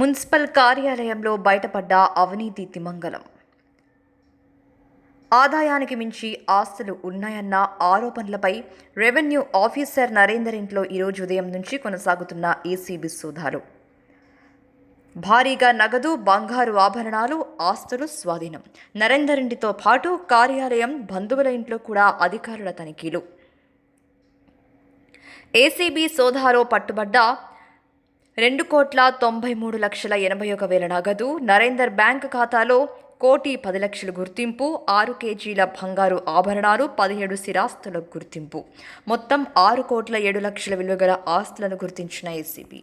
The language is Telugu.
మున్సిపల్ కార్యాలయంలో బయటపడ్డ అవినీతి తిమంగళం. ఆదాయానికి మించి ఆస్తులు ఉన్నాయన్న ఆరోపణలపై రెవెన్యూ ఆఫీసర్ నరేందర్ ఇంట్లో ఈరోజు ఉదయం నుంచి కొనసాగుతున్న ఏసీబీ సోదాలు. భారీగా నగదు బంగారు ఆభరణాలు ఆస్తులు స్వాధీనం. నరేందర్ ఇంటితో పాటు కార్యాలయం బంధువుల ఇంట్లో కూడా అధికారుల తనిఖీలు. ఏసీబీ సోదాలో పట్టుబడ్డ రెండు కోట్ల తొంభై మూడు లక్షల ఎనభై ఒక వేల నగదు నరేందర్ బ్యాంక్ ఖాతాలో కోటి పది లక్షల గుర్తింపు ఆరు కేజీల బంగారు ఆభరణాలు పదిహేడు స్థిరాస్తుల గుర్తింపు. మొత్తం ఆరు కోట్ల ఏడు లక్షల విలువ గల ఆస్తులను గుర్తించిన ఏసీబీ.